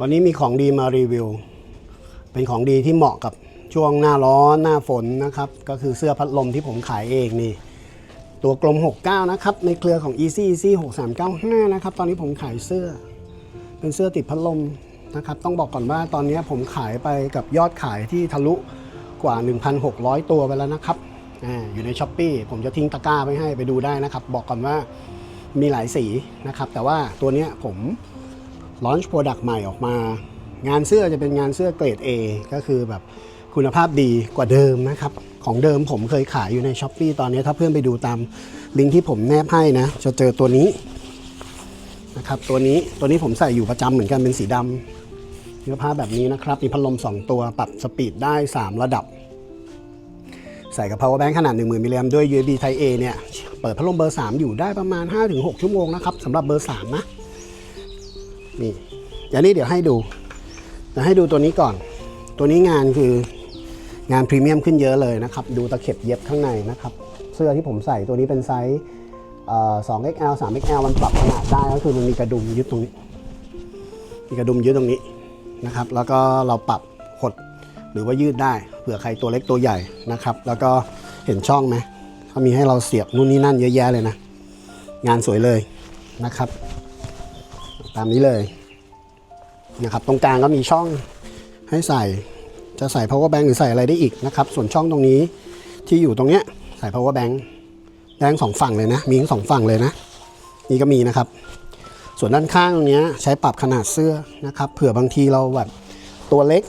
วันนี้มีของดีมารีวิว เป็นของดีที่เหมาะกับช่วงหน้าร้อนหน้าฝนนะครับ ก็คือเสื้อพัดลมที่ผมขายเองนี่ ตัวกลม 69 นะครับ ในเครือของ Easy Easy 6395 นะครับ ตอนนี้ผมขายเสื้อ เป็นเสื้อติดพัดลมนะครับ ต้องบอกก่อนว่าตอนนี้ผมขายไปกับยอดขายที่ทะลุกว่า 1,600 ตัวไปแล้วนะครับออยู่ในช้อปปีผมจะทิ้งตะกร้าไว้ให้ไปดูได้นะครับ บอกก่อนว่ามีหลายสีนะครับ แต่ว่าตัวนี้ผม ลอนช์โปรดักต์ใหม่ออกมา งานเสื้อจะเป็นงานเสื้อเกรด A ก็คือแบบคุณภาพดีกว่าเดิมนะครับ ของเดิมผมเคยขายอยู่ในช้อปปีตอนนี้ถ้าเพื่อนไปดูตามลิงก์ที่ผมแนบให้นะ จะเจอตัวนี้นะครับตัวนี้ตัวนี้ผมใส่อยู่ประจำเหมือนกันเป็นสีดำเนื้อผ้าแบบนี้นะครับ มีพัดลม 2 ตัวปรับสปีดได้ 3 ระดับ ใส่กับ power bank ขนาด 10,000มิลลิแอมด้วย USB Type A เนี่ย เปิดพัดลมเบอร์ 3 อยู่ได้ประมาณ 5-6 ชั่วโมงนะครับสำหรับเบอร์ 3 นะ นี่อย่างนี้เดี๋ยวให้ดูจะให้ดูตัวนี้ก่อน ตัวนี้งานคืองานพรีเมียมขึ้นเยอะเลยนะครับ ดูตะเข็บเย็บข้างในนะครับ เสื้อที่ผมใส่ตัวนี้เป็นไซส์เอ่อ 2XL 3XL มันปรับขนาดได้ก็คือมันมีกระดุมยึดตรงนี้ มีกระดุมยึดตรงนี้นะครับ แล้วก็เราปรับหดหรือว่ายืดได้ เผื่อใครตัวเล็กตัวใหญ่นะครับ แล้วก็เห็นช่องไหมเขามีให้เราเสียบนู่นนี่นั่นเยอะแยะเลยนะ งานสวยเลยนะครับ ตามนี้เลยนะครับตรงกลางก็มีช่องให้ใส่จะใส่ power bank หรือใส่อะไรได้อีกนะครับ ส่วนช่องตรงนี้ที่อยู่ตรงเนี้ยใส่ power bank แดงสองฝั่งเลยนะ มีทั้งสองฝั่งเลยนะ นี่ก็มีนะครับ ส่วนด้านข้างตรงเนี้ยใช้ปรับขนาดเสื้อนะครับ เผื่อบางทีเราแบบตัวเล็ก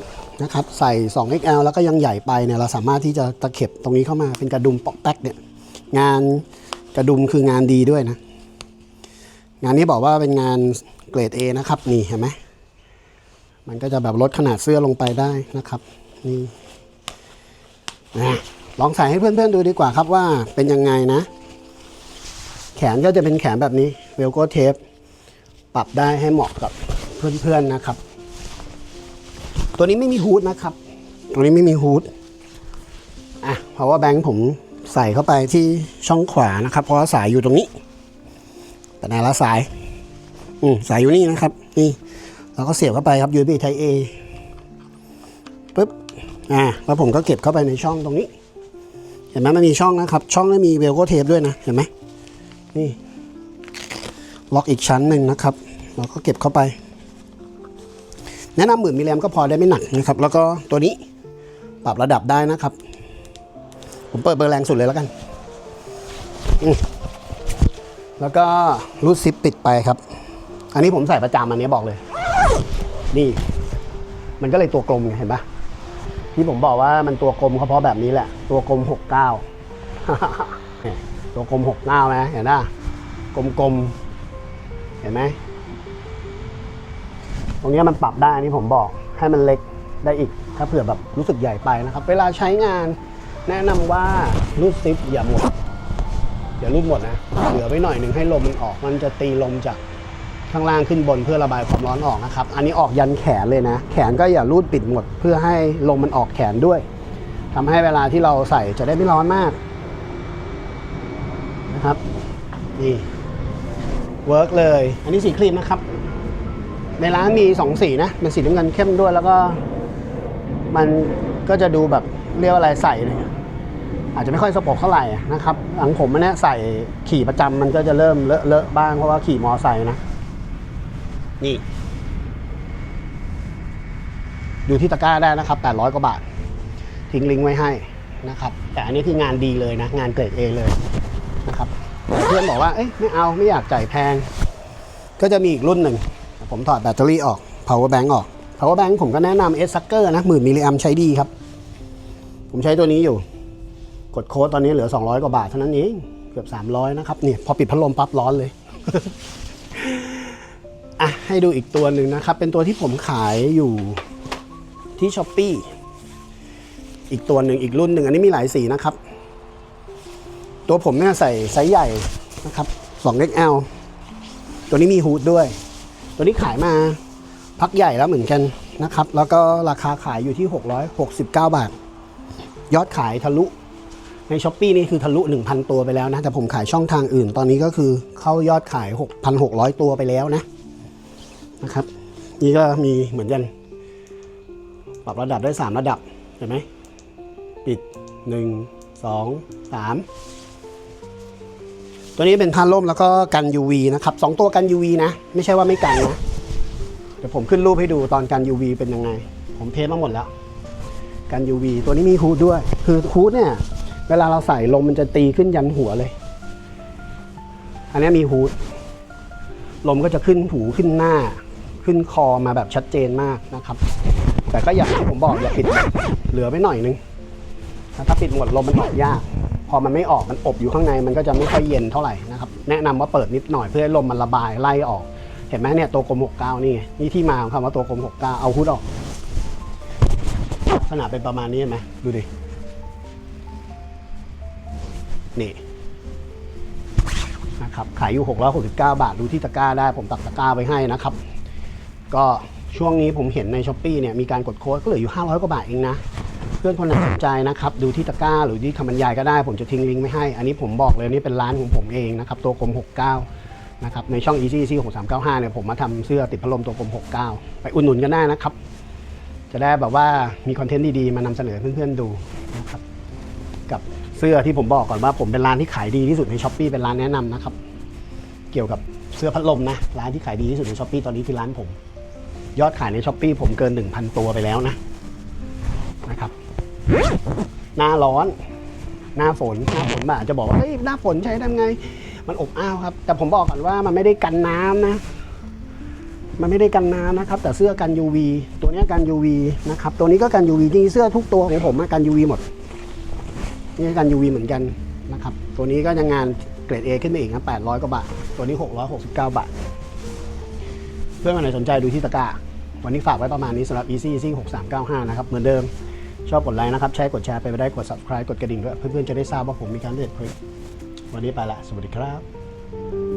นะครับ ใส่ 2XL แล้วก็ยังใหญ่ไปเนี่ยเราสามารถที่จะตะเข็บตรงนี้เข้ามาเป็นกระดุมปอกแป๊กเนี่ยงานกระดุมคืองานดีด้วยนะ งานนี้บอกว่าเป็นงานเกรด A นะครับ นี่เห็นไหมมันก็จะแบบลดขนาดเสื้อลงไปได้นะครับ นี่นะลองใส่ให้เพื่อนๆดูดีกว่าครับว่าเป็นยังไงนะ แขนก็จะเป็นแขนแบบนี้เวลโก้เทปปรับได้ให้เหมาะกับเพื่อนๆนะครับ ตัวนี้ไม่มีฮูดนะครับ ตัวนี้ไม่มีฮูดอะเพราะว่าแบงค์ผมใส่เข้าไปที่ช่องขวานะครับ เพราะว่าสายอยู่ตรงนี้ แต่ไหนละสาย อืมสายอยู่นี่นะครับ นี่ เราก็เสียบเข้าไปครับ USB Type A ปึ๊บ อ่า แล้วผมก็เก็บเข้าไปในช่องตรงนี้ เห็นไหมมันมีช่องนะครับ ช่องไม่มีเวลโกเทปด้วยนะ เห็นไหมนี่ล็อกอีกชั้นหนึ่งนะครับ เราก็เก็บเข้าไป แนะนำหมื่นมิลลิแอมก็พอได้ไม่หนักนะครับ แล้วก็ตัวนี้ปรับระดับได้นะครับ ผมเปิดเบอร์แรงสุดเลยแล้วกัน อืม แล้วก็รูดซิปปิดไปครับ อันนี้ผมใส่ประจำอันนี้บอกเลย นี่ มันก็เลยตัวกลมไงเห็นปะที่ผมบอกว่ามันตัวกลมเขาเพราะแบบนี้แหละ ตัวกลม 69เนี่ยตัวกลม69ไหมเห็นปะกลมๆ เห็นไหม ตรงนี้มันปรับได้อันนี้ผมบอกให้มันเล็กได้อีก ถ้าเผื่อแบบรู้สึกใหญ่ไปนะครับ เวลาใช้งานแนะนำว่ารูดซิปอย่าหมด อย่ารูดหมดนะ เหลือไว้หน่อยหนึ่งให้ลมมันออก มันจะตีลมจากข้างล่างขึ้นบนเพื่อระบายความร้อนออกนะครับ อันนี้ออกยันแขนเลยนะ แขนก็อย่ารูดปิดหมด เพื่อให้ลมมันออกแขนด้วยทำให้เวลาที่เราใส่จะได้ไม่ร้อนมากนะครับ นี่เวิร์กเลย อันนี้สีครีมนะครับ ในร้านมีสองสีนะเป็นสีน้ำเงินเข้มด้วยแล้วก็ มันก็จะดูแบบเรียกว่าอะไรใส่เลย อาจจะไม่ค่อยสปรกเท่าไหร่นะครับหลังผมอันเนี้ยใส่ขี่ประจำมันก็จะเริ่มเลอะเลอะบ้างเพราะว่าขี่มอไซค์นะ นี่ดูที่ตะกร้าได้นะครับ800กว่าบาท ทิ้งลิงก์ไว้ให้นะครับ แต่อันนี้คืองานดีเลยนะ งานเกรด A เลยนะครับแต่เพื่อนบอกว่าเอ้ยไม่เอาไม่อยากจ่ายแพง ก็จะมีอีกรุ่นหนึ่ง ผมถอดแบตเตอรี่ออก power bank ออก power bank ผมก็แนะนำ S Sucker นะหมื่นมิลลิแอมใช้ดีครับ ผมใช้ตัวนี้อยู่ กดโค้ดตอนนี้เหลือ 200 กว่าบาทเท่านั้นเองเกือบ 300 นะครับเนี่ยพอปิดพัดลมปั๊บร้อนเลยอะให้ดูอีกตัวหนึ่งนะครับ เป็นตัวที่ผมขายอยู่ที่ช้อปปีอีกตัวหนึ่งอีกรุ่นหนึ่งอันนี้มีหลายสีนะครับ ตัวผมเนี่ยใส่ไซส์ใหญ่นะครับ 2XL ตัวนี้มีฮูดด้วย ตัวนี้ขายมาพักใหญ่แล้วเหมือนกันนะครับ แล้วก็ราคาขายอยู่ที่ 669 บาท ยอดขายทะลุ ในช้อปปีนี่คือทะลุ 1,000 ตัวไปแล้วนะ แต่ผมขายช่องทางอื่น ตอนนี้ก็คือเข้ายอดขาย 6,600 ตัวไปแล้วนะนะครับ นี่ก็มีเหมือนกัน ปรับระดับได้ 3 ระดับ เห็นไหม ปิด 1 2 3 ตัวนี้เป็นพันล่มแล้วก็กัน UV นะครับสองตัวกัน UV นะ ไม่ใช่ว่าไม่กันนะ เดี๋ยวผมขึ้นรูปให้ดูตอนกัน UV เป็นยังไง ผมเทสมาหมดแล้ว กัน UV ตัวนี้มีฮูดด้วย คือฮูดเนี่ย เวลาเราใส่ลมมันจะตีขึ้นยันหัวเลย อันนี้มีฮูดลมก็จะขึ้นหูขึ้นหน้า ขึ้นคอมาแบบชัดเจนมากนะครับ แต่ก็อย่างที่ผมบอกอย่าปิดเหลือไว้หน่อยนึงถ้าปิดหมดลมมันออกยาก พอมันไม่ออกมันอบอยู่ข้างในมันก็จะไม่ค่อยเย็นเท่าไหร่นะครับ แนะนำว่าเปิดนิดหน่อยเพื่อให้ลมมันระบายไล่ออก เห็นไหมเนี่ยตัวกลม69 นี่นี่ที่มาของคำว่าตัวกลม69 เอาฮุดออกขนาดเป็นประมาณนี้เห็นไหมดูดิ นี่นะครับขายอยู่ 669 บาทดูที่ตะกร้าได้ผมตัดตะกร้าไว้ให้นะครับ ก็ช่วงนี้ผมเห็นในช้อปปีเนี่ยมีการกดโค้ดก็เหลืออยู่ 500 กว่าบาทเองนะ เพื่อนคนไหนสนใจนะครับ ดูที่ตะกร้าหรือที่คำบรรยายก็ได้ ผมจะทิ้งลิงก์ไว้ให้ อันนี้ผมบอกเลยนี่เป็นร้านของผมเองนะครับตัวกลม 69 นะครับในช่อง easy easy 6395เนี่ยผมมาทำเสื้อติดพัดลมตัวกลม 69 ไปอุดหนุนกันได้นะครับ จะได้แบบว่ามีคอนเทนต์ดีๆมานำเสนอเพื่อนๆดูนะครับกับ เสื้อที่ผมบอกก่อนว่าผมเป็นร้านที่ขายดีที่สุดในช้อปปีเป็นร้านแนะนำนะครับ เกี่ยวกับเสื้อพัดลมนะ ร้านที่ขายดีที่สุดในช้อปปีตอนนี้คือร้านผม ยอดขายในช้อปปีผมเกิน 1,000 ตัวไปแล้วนะนะครับ หน้าร้อน หน้าฝน หน้าฝนอาจจะบอกว่าเฮ้ยหน้าฝนใช้ทำไง มันอบอ้าวครับ แต่ผมบอกก่อนว่ามันไม่ได้กันน้ำนะ มันไม่ได้กันน้ำนะครับ แต่เสื้อกัน UV ตัวนี้กัน UV นะครับ ตัวนี้ก็กัน UV จริงเสื้อทุกตัวของผมกัน UV หมด นี่กัน UV เหมือนกันนะครับ ตัวนี้ก็ยังงานเกรด A ขึ้นมาอีกนะ800 กว่าบาท ตัวนี้ 669 บาท เพื่อนคนไหนสนใจดูที่ตะกร้า วันนี้ฝากไว้ประมาณนี้สำหรับ Easy Easy 6395 นะครับ เหมือนเดิม ชอบกดไลค์นะครับ แชร์กดแชร์ไปไม่ได้ กด subscribe กดกระดิ่งด้วย เพื่อนๆจะได้ทราบว่าผมมีการเลือกคลิปวันนี้ไปละ สวัสดีครับ